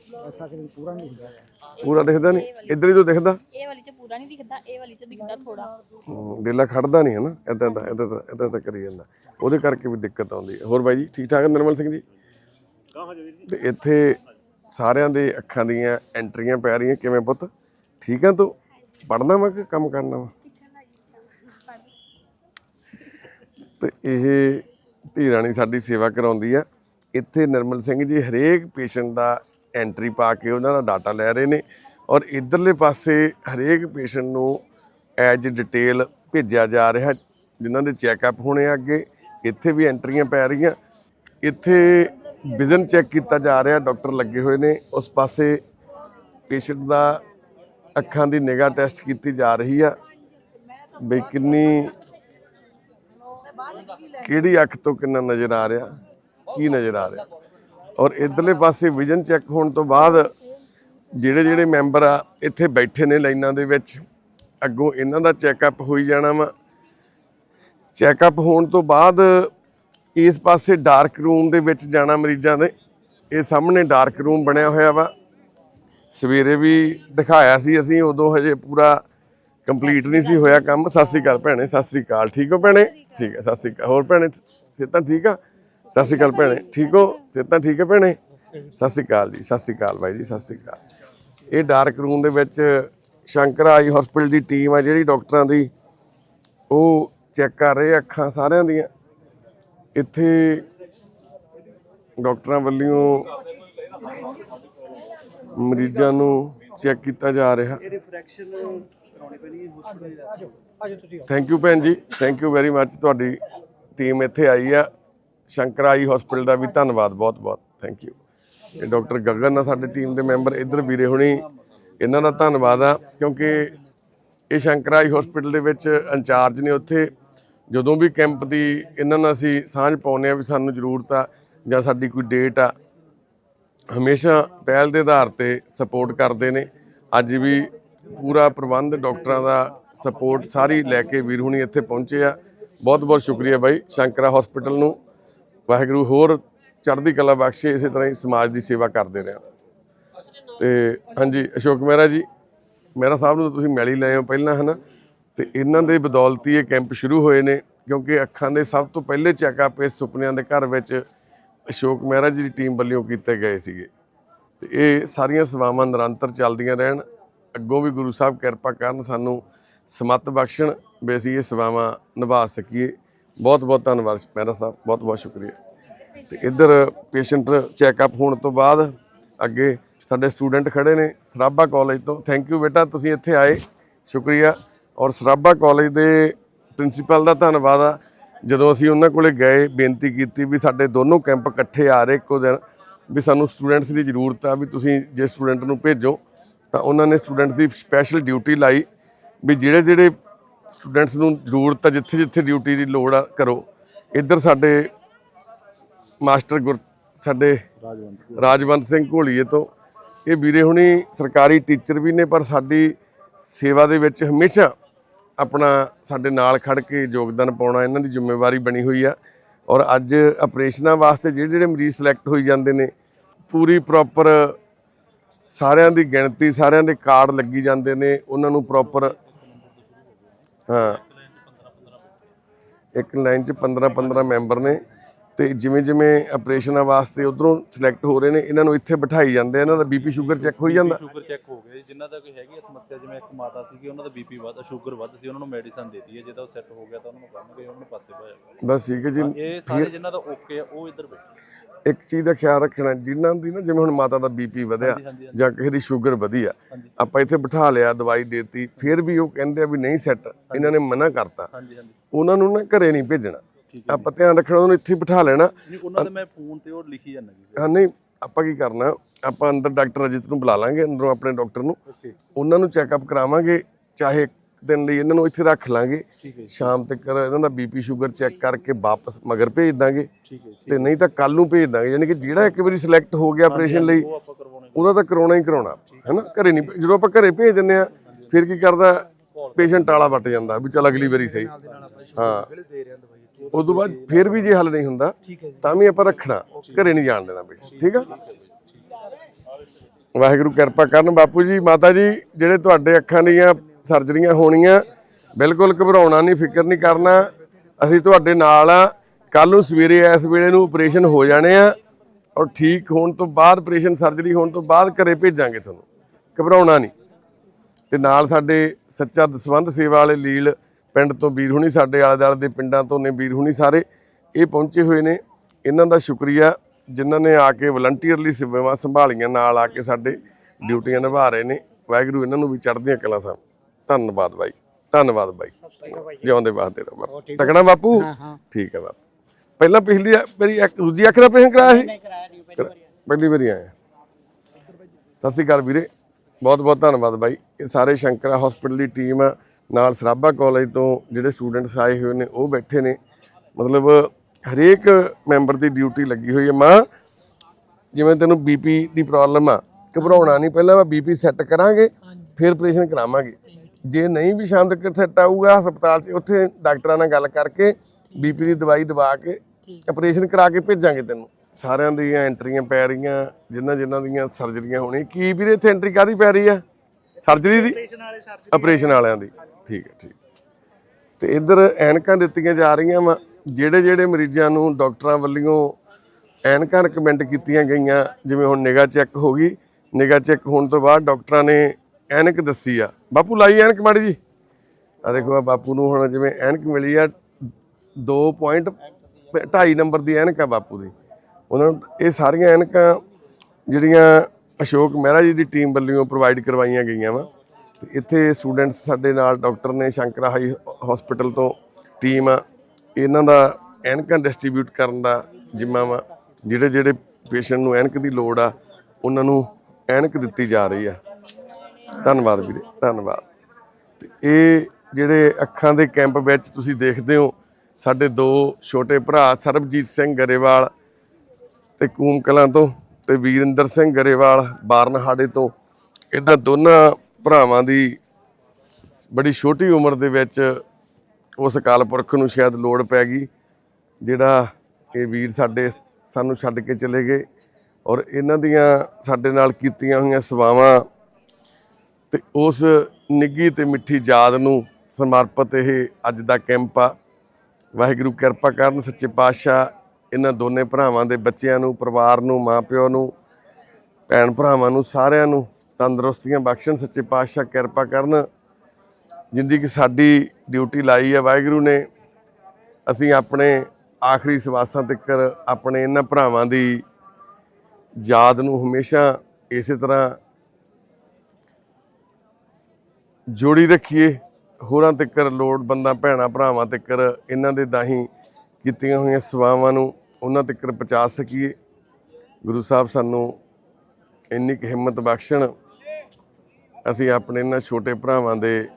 ਪੂਰਾ ਦਿਖਦਾ ਨਹੀਂ? ਇੱਧਰ ਹੀ ਤੋਂ ਦਿਖਦਾ। ਇਹ ਵਾਲੀ ਚ ਪੂਰਾ ਨਹੀਂ ਦਿਖਦਾ ਇਹ ਵਾਲੀ ਚ ਦਿਖਦਾ ਥੋੜਾ ਡੇਲਾ ਖੜਦਾ ਨਹੀਂ ਹੈ ਨਾ? ਇਦਾਂ ਦਾ ਇਦਾਂ ਦਾ ਇਦਾਂ ਤਾਂ ਕਰੀ ਜਾਂਦਾ। ਉਹਦੇ ਕਰਕੇ ਵੀ ਦਿੱਕਤ ਆਉਂਦੀ ਹੈ। ਹੋਰ ਬਾਈ ਜੀ ਠੀਕ ਠਾਕ ਨਿਰਮਲ ਸਿੰਘ ਜੀ? ਤੇ ਇੱਥੇ ਸਾਰਿਆਂ ਦੇ ਅੱਖਾਂ ਦੀਆਂ ਐਂਟਰੀਆਂ ਪੈ ਰਹੀਆਂ। ਕਿਵੇਂ ਪੁੱਤ? ਠੀਕ ਆ ਤੂੰ? ਪੜਨਾ ਵਾ ਕਿ ਕੰਮ ਕਰਨਾ ਵਾ? ਤੇ ਇਹ ਧੀ ਰਾਣੀ ਸਾਡੀ ਸੇਵਾ ਕਰਾਉਂਦੀ ਆ। ਇੱਥੇ ਨਿਰਮਲ ਸਿੰਘ ਜੀ ਹਰੇਕ ਪੇਸ਼ੈਂਟ ਦਾ ਐਂਟਰੀ ਪਾ ਕੇ ਉਹਨਾਂ ਦਾ ਡਾਟਾ ਲੈ ਰਹੇ ਨੇ ਔਰ ਇਧਰਲੇ ਪਾਸੇ ਹਰੇਕ ਪੇਸ਼ੈਂਟ ਨੂੰ ਐਜ ਡਿਟੇਲ ਭੇਜਿਆ ਜਾ ਰਿਹਾ, ਜਿਨ੍ਹਾਂ ਦੇ ਚੈੱਕਅਪ ਹੋਣੇ ਆ ਅੱਗੇ। ਇੱਥੇ ਵੀ ਐਂਟਰੀਆਂ ਪੈ ਰਹੀਆਂ। ਇੱਥੇ ਵਿਜ਼ਨ ਚੈੱਕ ਕੀਤਾ ਜਾ ਰਿਹਾ ਡਾਕਟਰ ਲੱਗੇ ਹੋਏ ਨੇ। ਉਸ ਪਾਸੇ ਪੇਸ਼ੈਂਟ ਦਾ ਅੱਖਾਂ ਦੀ ਨਿਗਾਹ ਟੈਸਟ ਕੀਤੀ ਜਾ ਰਹੀ ਆ। ਬਈ ਕਿੰਨੀ ਕਿਹੜੀ ਅੱਖ ਤੋਂ ਕਿੰਨਾ ਨਜ਼ਰ ਆ ਰਿਹਾ? ਕੀ ਨਜ਼ਰ ਆ ਰਿਹਾ? ਔਰ ਇਧਰਲੇ ਪਾਸੇ ਵਿਜ਼ਨ ਚੈੱਕ ਹੋਣ ਤੋਂ ਬਾਅਦ ਜਿਹੜੇ ਜਿਹੜੇ ਮੈਂਬਰ ਆ, ਇੱਥੇ ਬੈਠੇ ਨੇ ਲਾਈਨਾਂ ਦੇ ਵਿੱਚ। ਅੱਗੋਂ ਇਹਨਾਂ ਦਾ ਚੈੱਕਅਪ ਹੋਈ ਜਾਣਾ ਵਾ। ਚੈੱਕਅਪ ਹੋਣ ਤੋਂ ਬਾਅਦ ਇਸ ਪਾਸੇ ਡਾਰਕ ਰੂਮ ਦੇ ਵਿੱਚ ਜਾਣਾ ਮਰੀਜ਼ਾਂ ਦੇ। ਇਹ ਸਾਹਮਣੇ ਡਾਰਕ ਰੂਮ ਬਣਿਆ ਹੋਇਆ ਵਾ। ਸਵੇਰੇ ਵੀ ਦਿਖਾਇਆ ਸੀ ਅਸੀਂ, ਉਦੋਂ ਹਜੇ ਪੂਰਾ ਕੰਪਲੀਟ ਨਹੀਂ ਸੀ ਹੋਇਆ ਕੰਮ। ਸਤਿ ਸ੍ਰੀ ਅਕਾਲ ਭੈਣੇ, ਸਤਿ ਸ੍ਰੀ ਅਕਾਲ। ਠੀਕ ਹੋ ਭੈਣੇ? ਠੀਕ ਹੈ, ਸਤਿ ਸ੍ਰੀ ਅਕਾਲ। ਹੋਰ ਭੈਣੇ, ਸਿਹਤਾਂ ਠੀਕ ਆ? ਸਤਿ ਸ੍ਰੀ ਅਕਾਲ ਭੈਣੇ, ਠੀਕ ਹੋ? ਸਿਹਤਾਂ ਠੀਕ ਹੈ ਭੈਣੇ? ਸਤਿ ਸ੍ਰੀ ਅਕਾਲ ਜੀ, ਸਤਿ ਸ੍ਰੀ ਅਕਾਲ ਬਾਈ ਜੀ, ਸਤਿ ਸ੍ਰੀ ਅਕਾਲ। ਇਹ ਡਾਰਕ ਰੂਮ ਦੇ ਵਿੱਚ ਸ਼ੰਕਰ ਆਈ ਹਸਪੀਟਲ ਦੀ ਟੀਮ ਆ, ਜਿਹੜੀ ਡਾਕਟਰਾਂ ਦੀ। ਉਹ ਚੈੱਕ ਕਰ ਰਹੇ ਅੱਖਾਂ ਸਾਰਿਆਂ ਦੀਆਂ। ਇੱਥੇ ਡਾਕਟਰਾਂ ਵੱਲੋਂ ਮਰੀਜ਼ਾਂ ਨੂੰ ਚੈੱਕ ਕੀਤਾ ਜਾ ਰਿਹਾ। ਥੈਂਕ ਯੂ ਭੈਣ ਜੀ। ਥੈਂਕ ਯੂ ਵੈਰੀ ਮੱਚ ਤੁਹਾਡੀ ਟੀਮ ਇੱਥੇ ਆਈ ਆ। ਸ਼ੰਕਰ ਆਈ ਹਸਪੀਟਲ ਦਾ ਵੀ ਧੰਨਵਾਦ ਬਹੁਤ ਬਹੁਤ। ਥੈਂਕ ਯੂ ਇਹ ਡਾਕਟਰ ਗਗਨ ਆ ਸਾਡੇ ਟੀਮ ਦੇ ਮੈਂਬਰ ਇੱਧਰ ਵੀਰੇ ਹੁਣੀ। ਇਹਨਾਂ ਦਾ ਧੰਨਵਾਦ ਆ ਕਿਉਂਕਿ ਇਹ ਸ਼ੰਕਰ ਆਈ ਹਸਪੀਟਲ ਦੇ ਵਿੱਚ ਇੰਚਾਰਜ ਨੇ ਉੱਥੇ। ਜਦੋਂ ਵੀ ਕੈਂਪ ਦੀ ਇਹਨਾਂ ਨਾਲ ਅਸੀਂ ਸਾਂਝ ਪਾਉਂਦੇ ਆ ਵੀ ਸਾਨੂੰ ਜ਼ਰੂਰਤ ਆ ਜਾਂ ਸਾਡੀ ਕੋਈ ਡੇਟ ਆ ਹਮੇਸ਼ਾ ਪਹਿਲ ਦੇ ਆਧਾਰ ਤੇ ਸਪੋਰਟ ਕਰਦੇ ਨੇ। ਅੱਜ ਵੀ ਪੂਰਾ ਪ੍ਰਬੰਧ ਡਾਕਟਰਾਂ ਦਾ ਸਪੋਰਟ ਸਾਰੀ ਲੈ ਕੇ ਵੀਰ ਹੁਣੀ ਇੱਥੇ ਪਹੁੰਚੇ ਆ। ਬਹੁਤ ਬਹੁਤ ਸ਼ੁਕਰੀਆ ਬਾਈ ਸ਼ੰਕਰਾ ਹਸਪੀਟਲ ਨੂੰ। ਵਾਹਿਗੁਰੂ ਹੋਰ ਚੜ੍ਹਦੀ ਕਲਾ ਬਖਸ਼ੇ, ਇਸੇ ਤਰ੍ਹਾਂ ਹੀ ਸਮਾਜ ਦੀ ਸੇਵਾ ਕਰਦੇ ਰਹੇ। ਤੇ ਹਾਂਜੀ, ਅਸ਼ੋਕ ਮਹਿਰਾ ਜੀ, ਮਹਿਰਾ ਸਾਹਿਬ ਨੂੰ ਤਾਂ ਤੁਸੀਂ ਮਿਲ ਹੀ ਲਏ ਹੋ ਪਹਿਲਾਂ, ਹਨਾ? ਤੇ ਇਹਨਾਂ ਦੇ ਬਦੌਲਤੀ ਇਹ ਕੈਂਪ ਸ਼ੁਰੂ ਹੋਏ ਨੇ, ਕਿਉਂਕਿ ਅੱਖਾਂ ਦੇ ਸਭ ਤੋਂ ਪਹਿਲੇ ਚੈੱਕਅਪ ਇਸ ਸੁਪਨਿਆਂ ਦੇ ਘਰ ਵਿੱਚ ਅਸ਼ੋਕ ਮਹਿਰਾ ਜੀ ਦੀ ਟੀਮ ਵੱਲੋਂ ਕੀਤੇ ਗਏ ਸੀਗੇ। ਤੇ ਇਹ ਸਾਰੀਆਂ ਸੇਵਾਵਾਂ ਨਿਰੰਤਰ ਚੱਲਦੀਆਂ ਰਹਿਣ। ਅੱਗੋਂ ਵੀ ਗੁਰੂ ਸਾਹਿਬ ਕਿਰਪਾ ਕਰਨ ਸਾਨੂੰ ਸਮੱਤ ਬਖਸ਼ਣ ਵੀ ਅਸੀਂ ਇਹ ਸੇਵਾਵਾਂ ਨਿਭਾ ਸਕੀਏ। ਬਹੁਤ ਬਹੁਤ ਧੰਨਵਾਦ ਮਹਿਰਾ ਸਾਹਿਬ, ਬਹੁਤ ਬਹੁਤ ਸ਼ੁਕਰੀਆ। ਤੇ ਇੱਧਰ ਪੇਸ਼ੈਂਟ ਚੈੱਕਅਪ ਹੋਣ ਤੋਂ ਬਾਅਦ ਅੱਗੇ ਸਾਡੇ ਸਟੂਡੈਂਟ ਖੜੇ ਨੇ ਸਰਾਭਾ ਕਾਲਜ ਤੋਂ। ਥੈਂਕ ਯੂ ਬੇਟਾ, ਤੁਸੀਂ ਇੱਥੇ ਆਏ। ਸ਼ੁਕਰੀਆ। ਔਰ ਸਰਾਭਾ ਕਾਲਜ ਦੇ ਪ੍ਰਿੰਸੀਪਲ ਦਾ ਧੰਨਵਾਦ ਆ। ਜਦੋਂ ਅਸੀਂ ਉਹਨਾਂ ਕੋਲੇ ਗਏ, ਬੇਨਤੀ ਕੀਤੀ ਵੀ ਸਾਡੇ ਦੋਨੋਂ ਕੈਂਪ ਇਕੱਠੇ ਆ ਰਹੇ ਇੱਕੋ ਦਿਨ, ਵੀ ਸਾਨੂੰ ਸਟੂਡੈਂਟਸ ਦੀ ਜ਼ਰੂਰਤ ਆ, ਵੀ ਤੁਸੀਂ ਜੇ ਸਟੂਡੈਂਟ ਨੂੰ ਭੇਜੋ। ਤਾਂ ਉਹਨਾਂ ਨੇ ਸਟੂਡੈਂਟ ਦੀ ਸਪੈਸ਼ਲ ਡਿਊਟੀ ਲਾਈ ਵੀ ਜਿਹੜੇ ਜਿਹੜੇ ਸਟੂਡੈਂਟਸ ਨੂੰ ਜ਼ਰੂਰਤ ਆ, ਜਿੱਥੇ ਜਿੱਥੇ ਡਿਊਟੀ ਦੀ ਲੋੜ ਆ, ਕਰੋ। ਇੱਧਰ ਸਾਡੇ ਮਾਸਟਰ ਗੁਰ, ਸਾਡੇ ਰਾਜਵੰਤ ਸਿੰਘ ਘੋਲੀਏ ਤੋਂ। ਇਹ ਵੀਰੇ ਹੁਣੀ ਸਰਕਾਰੀ ਟੀਚਰ ਵੀ ਨੇ, ਪਰ ਸਾਡੀ ਸੇਵਾ ਦੇ ਵਿੱਚ ਹਮੇਸ਼ਾ ਆਪਣਾ ਸਾਡੇ ਨਾਲ ਖੜ ਕੇ ਯੋਗਦਾਨ ਪਾਉਣਾ, ਇਹਨਾਂ ਦੀ ਜ਼ਿੰਮੇਵਾਰੀ ਬਣੀ ਹੋਈ ਆ। ਔਰ ਅੱਜ ਆਪਰੇਸ਼ਨਾਂ ਵਾਸਤੇ ਜਿਹੜੇ ਜਿਹੜੇ ਮਰੀਜ਼ ਸਿਲੈਕਟ ਹੋਈ ਜਾਂਦੇ ਨੇ, ਪੂਰੀ ਪ੍ਰੋਪਰ ਸਾਰਿਆਂ ਦੀ ਗਿਣਤੀ ਸਾਰਿਆਂ ਦੇ ਕਾਰਡ ਲੱਗੀ ਜਾਂਦੇ ਨੇ ਉਹਨਾਂ ਨੂੰ ਪ੍ਰੋਪਰ ਹਾਂ। ਇੱਕ ਲਾਈਨ 'ਚ 15 15 ਮੈਂਬਰ ਨੇ ਤੇ ਜਿਵੇਂ ਜਿਵੇਂ ਆਪਰੇਸ਼ਨਾਂ ਵਾਸਤੇ ਉਧਰੋਂ ਸਿਲੈਕਟ ਹੋ ਰਹੇ ਨੇ ਇਹਨਾਂ ਨੂੰ ਇੱਥੇ ਬਿਠਾਈ ਜਾਂਦੇ ਇਹਨਾਂ ਦਾ ਬੀਪੀ ਸ਼ੂਗਰ ਚੈੱਕ ਹੋਈ ਜਾਂਦਾ। ਸ਼ੂਗਰ ਚੈੱਕ ਹੋ ਗਿਆ ਜਿਨ੍ਹਾਂ ਦਾ ਕੋਈ ਹੈਗੀ ਸਮੱਸਿਆ ਜਿਵੇਂ ਇੱਕ ਮਾਤਾ ਸੀਗੀ ਉਹਨਾਂ ਦਾ ਬੀਪੀ ਵੱਧ ਸ਼ੂਗਰ ਵੱਧ ਸੀ ਉਹਨਾਂ ਨੂੰ ਮੈਡੀਸਨ ਦੇਤੀ ਹੈ ਜੇ ਤਾਂ ਉਹ ਸੈੱਟ ਹੋ ਗਿਆ ਤਾਂ ਉਹਨਾਂ ਨੂੰ ਕਰਨਗੇ ਉਹਨਾਂ ਨੂੰ ਪਾਸੇ ਭਾਇਆ ਬਸ ਠੀਕ ਹੈ ਜੀ। ਇਹ ਸਾਰੇ ਜਿਨ੍ਹਾਂ ਦਾ ਓਕੇ ਆ ਉਹ ਇੱਧਰ ਬੈਠੇ। ਇੱਕ ਚੀਜ਼ ਦਾ ਖਿਆਲ ਰੱਖਣਾ ਜਿਨ੍ਹਾਂ ਦੀ ਨਾ ਜਿਵੇਂ ਹੁਣ ਮਾਤਾ ਦਾ ਬੀਪੀ ਵਧਿਆ ਜਾਂ ਕਿਸੇ ਦੀ ਸ਼ੂਗਰ ਵਧੀ ਆ ਆਪਾਂ ਇੱਥੇ ਬਿਠਾ ਲਿਆ ਦਵਾਈ ਦੇਤੀ ਫਿਰ ਵੀ ਉਹ ਕਹਿੰਦੇ ਆ ਵੀ ਨਹੀਂ ਸੈੱਟ ਇਹਨਾਂ ਨੇ ਮਨਾ ਕਰਤਾ। ਉਹਨਾਂ ਨੂੰ ਨਾ ਘਰੇ ਨਹੀਂ ਭੇਜਣਾ। ਆਪਾਂ ਧਿਆਨ ਰੱਖਣਾ ਉਹਨੂੰ ਇੱਥੇ ਬਿਠਾ ਲੈਣਾ। ਉਹਨਾਂ ਦੇ ਮੈਂ ਫੋਨ ਤੇ ਉਹ ਲਿਖੀ ਜਾਂਦਾ ਹਾਂ ਨਹੀਂ ਆਪਾਂ ਕੀ ਕਰਨਾ ਆਪਾਂ ਅੰਦਰ ਡਾਕਟਰ ਅਜਿਤ ਨੂੰ ਬੁਲਾ ਲਾਂਗੇ ਅੰਦਰੋਂ ਆਪਣੇ ਡਾਕਟਰ ਨੂੰ। ਉਹਨਾਂ ਨੂੰ ਚੈੱਕਅਪ ਕਰਾਵਾਂਗੇ ਚਾਹੇ ਦਿਨ ਲਈ ਇਹਨਾਂ ਨੂੰ ਇੱਥੇ ਰੱਖ ਲਾਂਗੇ। ਸ਼ਾਮ ਤੱਕ ਇਹਨਾਂ ਦਾ ਬੀਪੀ ਸ਼ੂਗਰ ਚੈੱਕ ਕਰਕੇ ਵਾਪਸ ਮਗਰ ਭੇਜ ਦਾਂਗੇ। ਤੇ ਨਹੀਂ ਤਾਂ ਕੱਲ ਨੂੰ ਭੇਜ ਦਾਂਗੇ। ਯਾਨੀ ਕਿ ਜਿਹੜਾ ਇੱਕ ਵਾਰੀ ਸਿਲੈਕਟ ਹੋ ਗਿਆ ਆਪਰੇਸ਼ਨ ਲਈ ਉਹਦਾ ਤਾਂ ਕਰਾਉਣਾ ਹੀ ਕਰਾਉਣਾ। ਹੈਨਾ? ਘਰੇ ਨਹੀਂ ਜਦੋਂ ਆਪਾਂ ਘਰੇ ਭੇਜ ਦਿੰਦੇ ਆ ਫਿਰ ਕੀ ਕਰਦਾ? ਪੇਸ਼ੈਂਟ ਟਾਲਾ ਵੱਟ ਜਾਂਦਾ ਵੀ ਚੱਲ ਅਗਲੀ ਵਾਰੀ ਸਹੀ। ਹਾਂ। ਉਸ ਤੋਂ ਬਾਅਦ ਫਿਰ ਵੀ ਜੇ ਹੱਲ ਨਹੀਂ ਹੁੰਦਾ ਤਾਂ ਵੀ ਆਪਾਂ ਰੱਖਣਾ। ਘਰੇ ਨਹੀਂ ਜਾਣ ਦੇਣਾ ਪੇਸ਼ੈਂਟ ਠੀਕ ਆ? ਵਾਹਿਗੁਰੂ ਕਿਰਪਾ ਕਰਨ। ਬਾਪੂ ਜੀ ਮਾਤਾ ਜੀ ਜਿਹੜੇ ਤੁਹਾਡੇ ਅੱਖਾਂ ਦੀਆਂ ਸਰਜਰੀਆਂ ਹੋਣੀਆਂ, ਬਿਲਕੁਲ ਘਬਰਾਉਣਾ ਨਹੀਂ, ਫਿਕਰ ਨਹੀਂ ਕਰਨਾ। ਅਸੀਂ ਤੁਹਾਡੇ ਨਾਲ ਆ। ਕੱਲ ਨੂੰ ਸਵੇਰੇ, ਇਸ ਵੇਲੇ ਨੂੰ ਆਪਰੇਸ਼ਨ ਹੋ ਜਾਣੇ ਆ ਔਰ ਠੀਕ ਹੋਣ ਤੋਂ ਬਾਅਦ ਆਪਰੇਸ਼ਨ, ਸਰਜਰੀ ਹੋਣ ਤੋਂ ਬਾਅਦ ਘਰੇ ਭੇਜਾਂਗੇ ਤੁਹਾਨੂੰ। ਘਬਰਾਉਣਾ ਨਹੀਂ। ਤੇ ਨਾਲ ਸਾਡੇ ਸੱਚਾ ਦਸਵੰਧ ਸੇਵਾ ਵਾਲੇ ਲੀਲ ਪਿੰਡ ਤੋਂ ਵੀਰ ਹੁਣੀ, ਸਾਡੇ ਆਲੇ ਦੁਆਲੇ ਦੇ ਪਿੰਡਾਂ ਤੋਂ ਨੇ ਵੀਰ ਹੁਣੀ ਸਾਰੇ, ਇਹ ਪਹੁੰਚੇ ਹੋਏ ਨੇ। ਇਹਨਾਂ ਦਾ ਸ਼ੁਕਰੀਆ, ਜਿਨ੍ਹਾਂ ਨੇ ਆ ਕੇ ਵਲੰਟੀਅਰਲੀ ਸੇਵਾਵਾਂ ਸੰਭਾਲੀਆਂ, ਨਾਲ ਆ ਕੇ ਸਾਡੇ ਡਿਊਟੀਆਂ ਨਿਭਾ ਰਹੇ ਨੇ। ਵਾਹਿਗੁਰੂ ਇਹਨਾਂ ਨੂੰ ਵੀ ਚੜ੍ਹਦੀਆਂ ਕਲਾਂ ਸਾਹਿਬ ਧੰਨਵਾਦ ਬਾਈ ਧੰਨਵਾਦ ਬਾਈ। ਜਿਉਂਦੇ ਵਾਸਤੇ ਰਹੋ ਬਾਪੂ ਤਕੜਾ ਬਾਪੂ? ਠੀਕ ਹੈ ਬਾਪੂ। ਪਹਿਲਾਂ ਪਿਛਲੀ ਮੇਰੀ ਇੱਕ ਦੂਜੀ ਅੱਖ ਦਾ ਆਪਰੇਸ਼ਨ ਕਰਾਇਆ ਸੀ? ਪਹਿਲੀ ਵਾਰੀ ਆਇਆ। ਸਤਿ ਸ਼੍ਰੀ ਅਕਾਲ ਵੀਰੇ। ਬਹੁਤ ਬਹੁਤ ਧੰਨਵਾਦ ਬਾਈ। ਇਹ ਸਾਰੇ ਸ਼ੰਕਰਾ ਹਸਪੀਟਲ ਦੀ ਟੀਮ ਨਾਲ ਸਰਾਭਾ ਕਾਲਜ ਤੋਂ ਜਿਹੜੇ ਸਟੂਡੈਂਟਸ ਆਏ ਹੋਏ ਨੇ ਉਹ ਬੈਠੇ ਨੇ। ਮਤਲਬ ਹਰੇਕ ਮੈਂਬਰ ਦੀ ਡਿਊਟੀ ਲੱਗੀ ਹੋਈ ਹੈ ਮਾਂ ਜਿਵੇਂ ਤੈਨੂੰ ਬੀਪੀ ਦੀ ਪ੍ਰੋਬਲਮ ਆ ਘਬਰਾਉਣਾ ਨਹੀਂ। ਪਹਿਲਾਂ ਆਪਾਂ ਬੀਪੀ ਸੈੱਟ ਕਰਾਂਗੇ ਫਿਰ ਆਪਰੇਸ਼ਨ ਕਰਾਵਾਂਗੇ। ਜੇ ਨਹੀਂ ਵੀ ਸ਼ਾਮ ਤੱਕ ਸੈੱਟ ਆਊਗਾ ਹਸਪਤਾਲ 'ਚ ਉੱਥੇ ਡਾਕਟਰਾਂ ਨਾਲ ਗੱਲ ਕਰਕੇ ਬੀਪੀ ਦੀ ਦਵਾਈ ਦਵਾ ਕੇ ਆਪਰੇਸ਼ਨ ਕਰਾ ਕੇ ਭੇਜਾਂਗੇ ਤੈਨੂੰ। ਸਾਰਿਆਂ ਦੀਆਂ ਐਂਟਰੀਆਂ ਪੈ ਰਹੀਆਂ ਜਿਨ੍ਹਾਂ ਜਿਨ੍ਹਾਂ ਦੀਆਂ ਸਰਜਰੀਆਂ ਹੋਣੀਆਂ। ਕੀ ਵੀਰੇ ਇੱਥੇ ਐਂਟਰੀ ਕਾਦੀ ਪੈ ਰਹੀ ਆ? ਸਰਜਰੀ ਦੀ? ਆਪਰੇਸ਼ਨ ਵਾਲਿਆਂ ਦੀ। ਠੀਕ ਹੈ ਠੀਕ। ਤੇ ਇੱਧਰ ਐਨਕਾਂ ਦਿੱਤੀਆਂ ਜਾ ਰਹੀਆਂ ਵਾ ਜਿਹੜੇ ਜਿਹੜੇ ਮਰੀਜ਼ਾਂ ਨੂੰ ਡਾਕਟਰਾਂ ਵੱਲੋਂ ਐਨਕਾਂ ਰეკਮੈਂਡ ਕੀਤੀਆਂ ਗਈਆਂ ਜਿਵੇਂ ਹੁਣ ਨਿਗਾ ਚੈੱਕ ਹੋ ਗਈ। ਨਿਗਾ ਚੈੱਕ ਹੋਣ ਤੋਂ ਬਾਅਦ ਡਾਕਟਰਾਂ ਨੇ ਐਨਕ ਦੱਸੀ ਆ। ਬਾਪੂ ਲਾਈ ਐਨਕ ਮਾੜੀ ਜੀ। ਆ ਦੇਖੋ ਆ ਬਾਪੂ ਨੂੰ ਹੁਣ ਜਿਵੇਂ ਐਨਕ ਮਿਲੀ ਆ 2.2 ਨੰਬਰ ਦੀ ਐਨਕ ਆ ਬਾਪੂ ਦੀ। ਉਹਨਾਂ ਨੂੰ ਇਹ ਸਾਰੀਆਂ ਐਨਕਾਂ ਜਿਹੜੀਆਂ ਅਸ਼ੋਕ ਮਹਿਰਾ ਜੀ ਦੀ ਟੀਮ ਵੱਲੋਂ ਪ੍ਰੋਵਾਈਡ ਕਰਵਾਈਆਂ ਗਈਆਂ ਵਾ। ਤੇ ਇੱਥੇ ਸਟੂਡੈਂਟਸ ਸਾਡੇ ਨਾਲ ਡਾਕਟਰ ਨੇ ਸ਼ੰਕਰਾ ਹਾਈ ਹਸਪੀਟਲ ਤੋਂ ਟੀਮ ਆ। ਇਹਨਾਂ ਦਾ ਐਨਕਾਂ ਡਿਸਟ੍ਰੀਬਿਊਟ ਕਰਨ ਦਾ ਜਿੰਮਾ ਵਾ। ਜਿਹੜੇ ਜਿਹੜੇ ਪੇਸ਼ੈਂਟ ਨੂੰ ਐਨਕ ਦੀ ਲੋੜ ਆ, ਉਹਨਾਂ ਨੂੰ ਐਨਕ ਦਿੱਤੀ ਜਾ ਰਹੀ ਆ। ਧੰਨਵਾਦ ਵੀਰੇ, ਧੰਨਵਾਦ। ਤੇ ਇਹ ਜਿਹੜੇ ਅੱਖਾਂ ਦੇ ਕੈਂਪ ਵਿੱਚ ਤੁਸੀਂ ਦੇਖਦੇ ਹੋ, ਸਾਡੇ ਦੋ ਛੋਟੇ ਭਰਾ ਸਰਬਜੀਤ ਸਿੰਘ ਗਰੇਵਾਲ ਤੇ ਕੂਮ ਕਲਾਂ ਤੋਂ ਤੇ ਵੀਰਿੰਦਰ ਸਿੰਘ ਗਰੇਵਾਲ ਬਾਰਨਹਾੜੇ ਤੋਂ, ਇਹਨਾਂ ਦੋਨਾਂ ਭਰਾਵਾਂ ਦੀ ਬੜੀ ਛੋਟੀ ਉਮਰ ਦੇ ਵਿੱਚ ਉਸ ਅਕਾਲ ਪੁਰਖ ਨੂੰ ਸ਼ਾਇਦ ਲੋੜ ਪੈ ਗਈ, ਜਿਹੜਾ ਇਹ ਵੀਰ ਸਾਡੇ ਸਾਨੂੰ ਛੱਡ ਕੇ ਚਲੇ ਗਏ ਔਰ ਇਹਨਾਂ ਦੀਆਂ ਸਾਡੇ ਨਾਲ ਕੀਤੀਆਂ ਹੋਈਆਂ ਸੇਵਾਵਾਂ ਤੇ ਉਸ ਨਿੱਗੀ ਤੇ ਮਿੱਠੀ ਯਾਦ ਨੂੰ ਸਮਰਪਿਤ ਇਹ ਅੱਜ ਦਾ ਕੈਂਪ ਆ। ਵਾਹਿਗੁਰੂ ਕਿਰਪਾ ਕਰਨ, ਸੱਚੇ ਪਾਤਸ਼ਾਹ ਇਹਨਾਂ ਦੋਨੇ ਭਰਾਵਾਂ ਦੇ ਬੱਚਿਆਂ ਨੂੰ, ਪਰਿਵਾਰ ਨੂੰ, ਮਾਪਿਓ ਨੂੰ, ਭੈਣ ਭਰਾਵਾਂ ਨੂੰ, ਸਾਰਿਆਂ ਨੂੰ ਤੰਦਰੁਸਤੀਆਂ ਬਖਸ਼ਣ, ਸੱਚੇ ਪਾਤਸ਼ਾਹ ਕਿਰਪਾ ਕਰਨ। ਜਿੰਦੀ ਕਿ ਸਾਡੀ ਡਿਊਟੀ ਲਾਈ ਹੈ ਵਾਹਿਗੁਰੂ ਨੇ, ਅਸੀਂ ਆਪਣੇ ਆਖਰੀ ਸਵਾਸਾਂ ਤੱਕ ਆਪਣੇ ਇਹਨਾਂ ਭਰਾਵਾਂ ਦੀ ਯਾਦ ਨੂੰ ਹਮੇਸ਼ਾ ਇਸੇ ਤਰ੍ਹਾਂ ਜੋੜੀ ਰੱਖੀਏ, ਹੋਰਾਂ ਤੱਕ ਲੋੜਵੰਦਾਂ ਭੈਣਾਂ, ਭਰਾਵਾਂ ਤੱਕ ਇਹਨਾਂ ਦੇ ਦਾਹੀਂ ਕੀਤੀਆਂ ਹੋਈਆਂ ਸੇਵਾਵਾਂ ਨੂੰ ਉਹਨਾਂ ਤੱਕ ਪਹੁੰਚਾ ਸਕੀਏ। ਗੁਰੂ ਸਾਹਿਬ ਸਾਨੂੰ ਇੰਨੀ ਕੁ ਹਿੰਮਤ ਬਖਸ਼ਣ, ਅਸੀਂ ਆਪਣੇ ਇਹਨਾਂ ਛੋਟੇ ਭਰਾਵਾਂ ਦੇ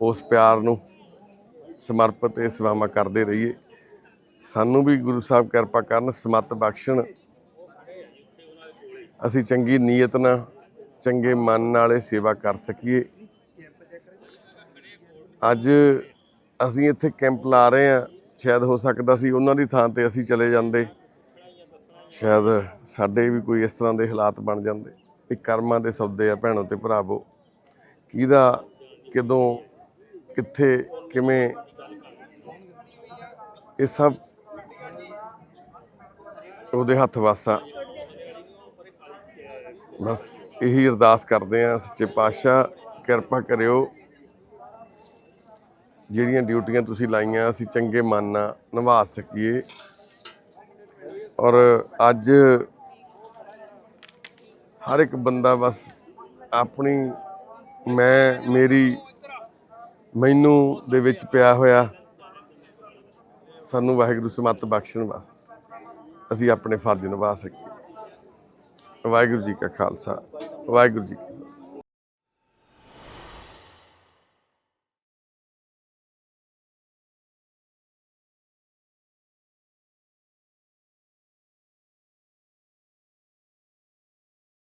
ਉਸ ਪਿਆਰ ਨੂੰ ਸਮਰਪਿਤ ਇਹ ਸੇਵਾਵਾਂ ਕਰਦੇ ਰਹੀਏ। ਸਾਨੂੰ ਵੀ ਗੁਰੂ ਸਾਹਿਬ ਕਿਰਪਾ ਕਰਨ ਸਮਤ ਬਖਸ਼ਣ। ਅਸੀਂ ਚੰਗੀ ਨੀਅਤ ਨਾਲ, ਚੰਗੇ ਮਨ ਨਾਲ ਇਹ ਸੇਵਾ ਕਰ ਸਕੀਏ। ਅੱਜ ਅਸੀਂ ਇੱਥੇ ਕੈਂਪ ਲਾ ਰਹੇ ਹਾਂ। ਸ਼ਾਇਦ ਹੋ ਸਕਦਾ ਸੀ ਉਹਨਾਂ ਦੀ ਥਾਂ ਤੇ ਅਸੀਂ ਚਲੇ ਜਾਂਦੇ। ਸ਼ਾਇਦ ਸਾਡੇ ਵੀ ਕੋਈ ਇਸ ਤਰ੍ਹਾਂ ਦੇ ਹਾਲਾਤ ਬਣ ਜਾਂਦੇ। ਇਹ ਕਰਮਾਂ ਦੇ ਸੌਦੇ ਆ ਭੈਣੋ ਤੇ ਭਰਾਵੋ। ਕਿਹਦਾ, ਕਦੋਂ, ਕਿੱਥੇ, ਕਿਵੇਂ? ਇਹ ਸਭ ਉਹਦੇ ਹੱਥ ਵਾਸਾ ਬਸ ਇਹੀ ਅਰਦਾਸ ਕਰਦੇ ਆ ਸੱਚੇ ਪਾਤਸ਼ਾਹ, ਕਿਰਪਾ ਕਰਿਓ। ਜਿਹੜੀਆਂ ਡਿਊਟੀਆਂ ਤੁਸੀਂ ਲਾਈਆਂ, ਅਸੀਂ ਚੰਗੇ ਮਨ ਨਾਲ ਨਿਭਾ ਸਕੀਏ। ਔਰ ਅੱਜ ਹਰ ਇੱਕ ਬੰਦਾ ਬਸ ਆਪਣੀ, ਮੈਂ, ਮੇਰੀ, ਮੈਨੂੰ ਦੇ ਵਿੱਚ ਪਿਆ ਹੋਇਆ। ਸਾਨੂੰ ਵਾਹਿਗੁਰੂ ਸਮਤ ਬਖਸ਼ਣ ਬਸ। ਅਸੀਂ ਆਪਣੇ ਫਰਜ਼ ਨਿਭਾ ਸਕੀਏ। ਵਾਹਿਗੁਰੂ ਜੀ ਕਾ ਖਾਲਸਾ, ਵਾਹਿਗੁਰੂ ਜੀ